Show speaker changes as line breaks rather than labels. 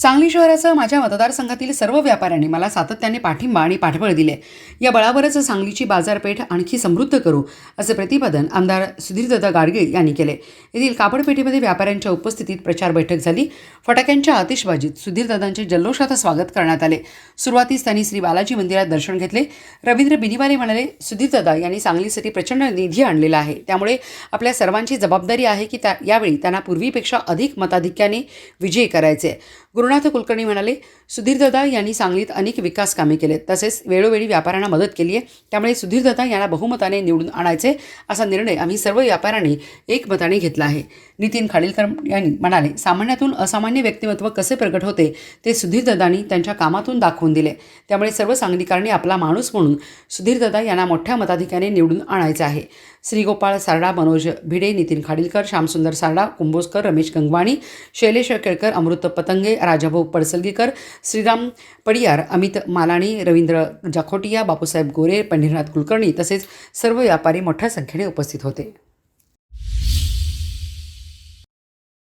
सांगली शहरासह माझ्या मतदारसंघातील सर्व व्यापाऱ्यांनी मला सातत्याने पाठिंबा आणि पाठबळ दिले. या बळावरच सांगलीची बाजारपेठ आणखी समृद्ध करू असे प्रतिपादन आमदार सुधीरदत्ता गाडगे यांनी केले. येथील कापडपेठेमध्ये व्यापाऱ्यांच्या उपस्थितीत प्रचार बैठक झाली. फटाक्यांच्या आतिषबाजीत सुधीरदादांचे जल्लोषात स्वागत करण्यात आले. सुरुवातीस त्यांनी श्री बालाजी मंदिरात दर्शन घेतले. रवींद्र बिनिवाले म्हणाले सुधीरदादा यांनी सांगलीसाठी प्रचंड निधी आणलेला आहे. त्यामुळे आपल्या सर्वांची जबाबदारी आहे की त्या यावेळी त्यांना पूर्वीपेक्षा अधिक मताधिक्याने विजयी करायचे गुरु गुरुनाथ कुलकर्णी म्हणाले सुधीरदादा यांनी सांगलीत अनेक विकास कामे केलेत. तसेच वेळोवेळी व्यापाऱ्यांना मदत केली आहे. त्यामुळे सुधीरदादा यांना बहुमताने निवडून आणायचे असा निर्णय आम्ही सर्व व्यापाऱ्यांनी एकमताने घेतला आहे. नितीन खाडीलकर यांनी म्हणाले सामान्यातून असामान्य व्यक्तिमत्व कसे प्रगट होते ते सुधीरदादांनी त्यांच्या कामातून दाखवून दिले. त्यामुळे सर्व सांगलीकरांनी आपला माणूस म्हणून सुधीरदादा यांना मोठ्या मताधिक्याने निवडून आणायचे आहे. श्रीगोपाळ सारडा मनोज भिडे नितीन खाडीलकर श्यामसुंदर सारडा कुंभोजकर रमेश गंगवाणी शैलेश केळकर अमृत पतंगे राजाभाऊ पडसलगीकर श्रीराम पडियार अमित मालाणी रवींद्र जाखोटिया बापूसाहेब गोरे पंढरीनाथ कुलकर्णी तसेच सर्व व्यापारी मोठ्या संख्येने उपस्थित होते.